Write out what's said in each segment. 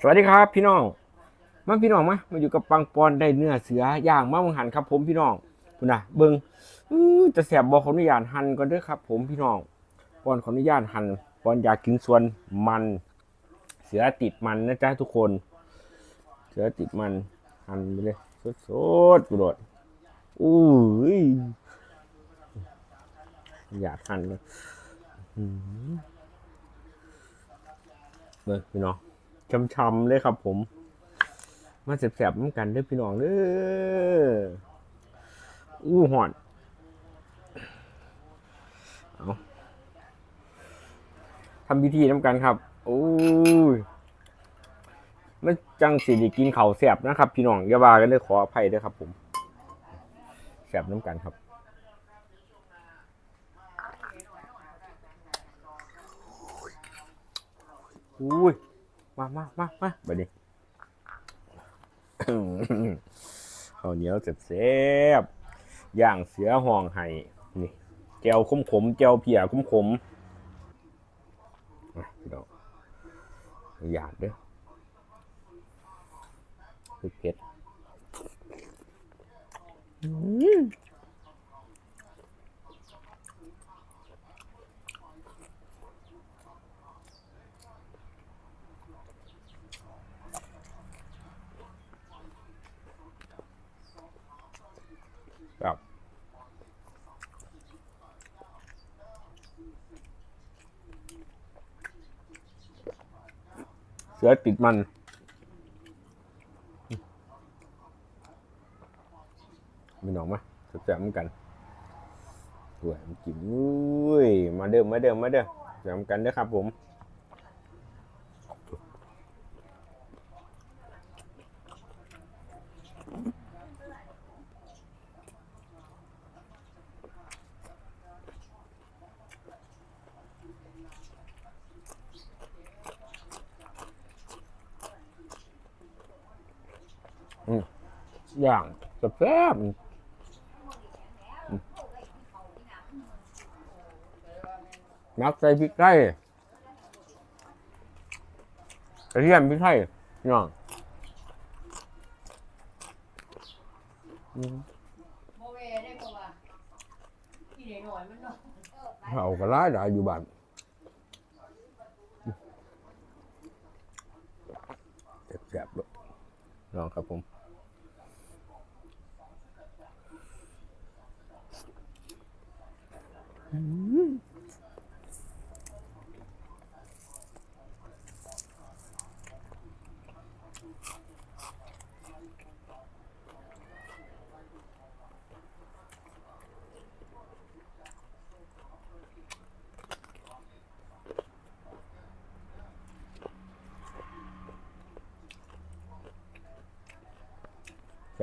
สวัสดีครับพี่น้องมาพี่น้องมามาอยู่กับปังปอนได้เนื้อเสือย่างมาวังหันครับ ผมพี่น้องคุณนะเบิงอื้อจะแสบบอขออนุญาตหั่นก่อนเด้อครับ ผมพี่น้องปอนขออนุญาตหั่นปอนอยากกินส่วนมัน เสือติดมันนะจ๊ะทุกคน เสือติดมันหั่นไปเลยสดๆกระโดดอุ้ยอยากหั่นเลยเบิงพี่น้อง ช้ำๆเลยครับผม มาแสบๆน้ำกันด้อพี่น้องเด้ออู้หอนเอาทำพิธีน้ำกันครับโอ้ยมันจังสิได้กินเขาแสบนะครับ พี่น้องอย่าว่ากันเลยขออภัยด้วยครับ ผมแสบน้ำกันครับอุ้ย มามามามาบัดนี้ข้าวเหนียวเสียบๆย่างเสือห่องไห้นี่แจวขมขมแจวเพียขมขมๆอะพี่น้องหยาดเด้อพริกเผ็ดอืมครับ เสือติดมันมีหนองไหมจะแจมกันสวยกินอุ้ยมาเดิมมาเดิมมาเดิมแจมกันเด้อครับผม อย่างแซ่บๆมักใส่พริกไทยกระเทียมพริกไทยน้องเอากระไรได้อยู่บ้านแซ่บๆเลยลองครับผม แซ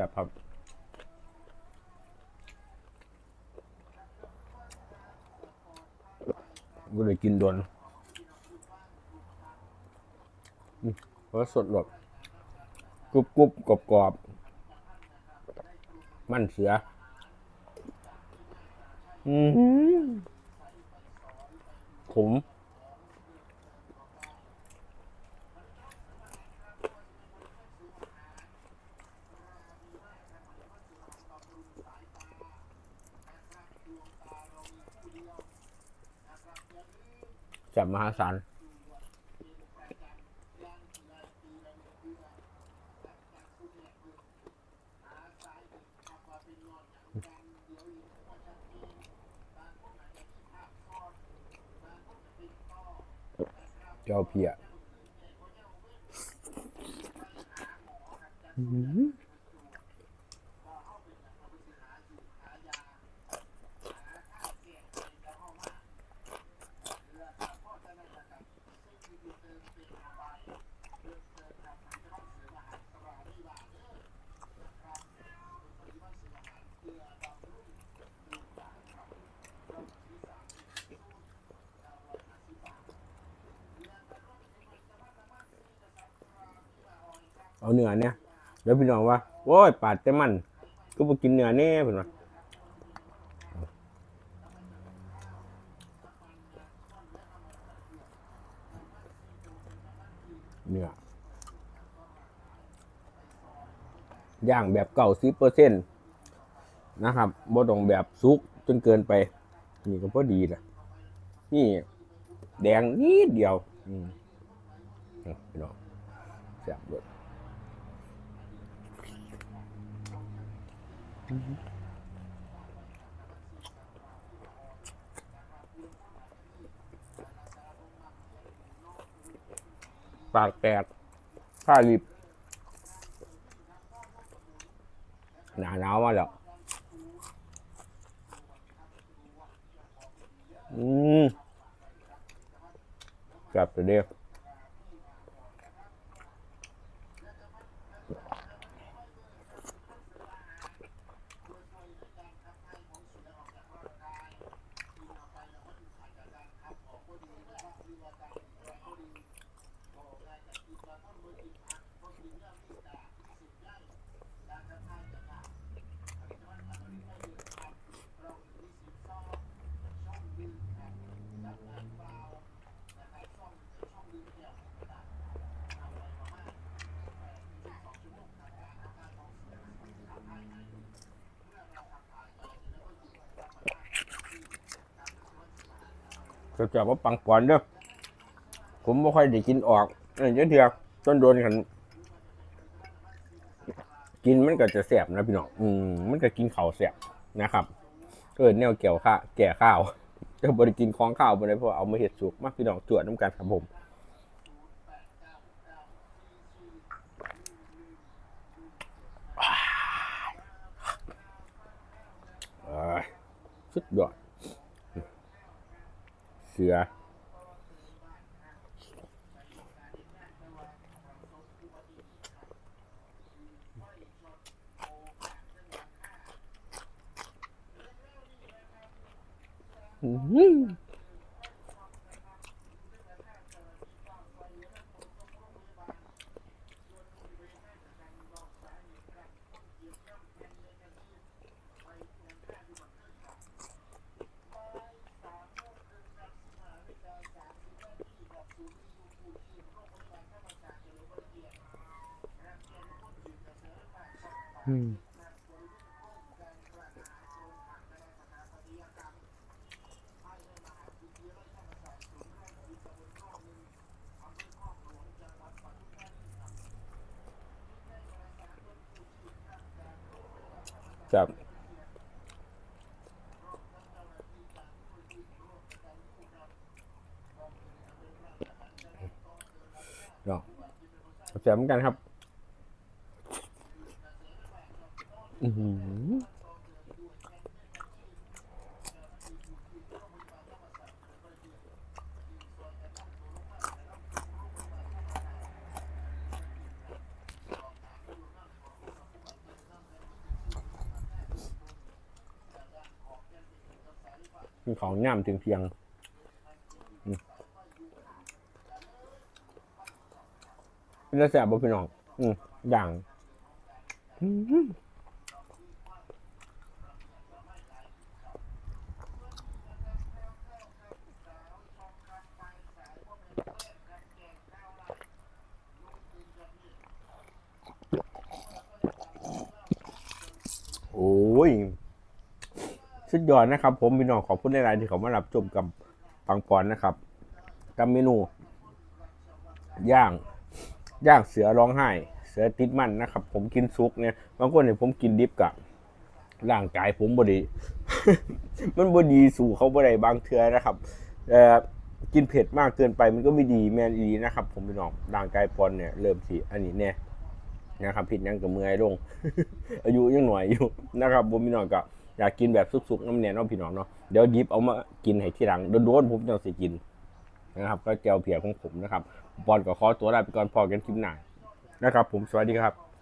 ่บครับ ก็เลยกินโดนอืมเพราะสดหลดกรุบกรุบกรอบกรอบๆมันเสือ อือหือขม จับมหาศาลเจ้าเพียอื้อ เอาเนื้อเนี่ยเดี๋ยวพี่น้องว่าโอ้ยปาดแต่มัน ก็ไปกินเนื้อแน่เพิ่นว่าเนื้อย่างแบบเก่าสิเปอร์เซ็นต์นะครับบ่ต้องแบบซุกจนเกินไป นี่ก็พอดีแหละนี่แดงนิดเดียว อืมเอาพี่น้องแซ่บเลย ปากแตกผ้าลิบหนาหนาวมาแล้ว อืมกลับตัวเดียว ก็จะว่าปังปอนเด้อผมไม่ค่อยได้กินออกเออเยอะเทียจนโดนกัน กินมันก็จะแสบนะพี่น้องอืมมันก็กินข้าวแสบนะครับเออแนวเกี่ยวข้าแก่ข้าวจะบริกินของข้าวไปเลยเพราะว่าเอามาเห็ดสุกมากพี่น้องจวดน้ำกันครับผมอ้ายสุดยอดเสือ อื้อหืออืม จับเนาะจับเหมือนกันครับ อือหือ มีของย่ำถึงเพียงเป็นจะแสบบ่พี่น้องอืมอย่างโอ้ย สุดยอดนะครับ ผมพี่น้องขอบคุณในรายที่เขามารับชมกับปังปอนนะครับกับเมนู ย่าง ย่างเสือร้องไห้ เสือติดมันนะครับ ผมกินซุกเนี่ยบางคนเนี่ยผมกินดิบกับร่างกายผมบดี มันบดีสู่เขาบ่ได้บางเทือนะครับเอ่อกินเผ็ดมากเกินไปมันก็ไม่ดีแมนอีนะครับ ผมพี่น้องร่างกายปอนเนี่ยเริ่มสิอันนี้เนี่ยนะครับผิดยังกับเมื่อยลง อายุยังหน่อยอยู่นะครับผมพี่น้องก็ อยากกินแบบสุกๆน้ำแน่เนองพี่น้องเนาะเดี๋ยวยิบเอามากินให้ที่หลังโดนๆผมจะสิกินนะครับ ก็เจียวเผียของผมนะครับบอลก็ขอตัวลาไปก่อนพอกันคลิปหน้านะครับ ผมสวัสดีครับ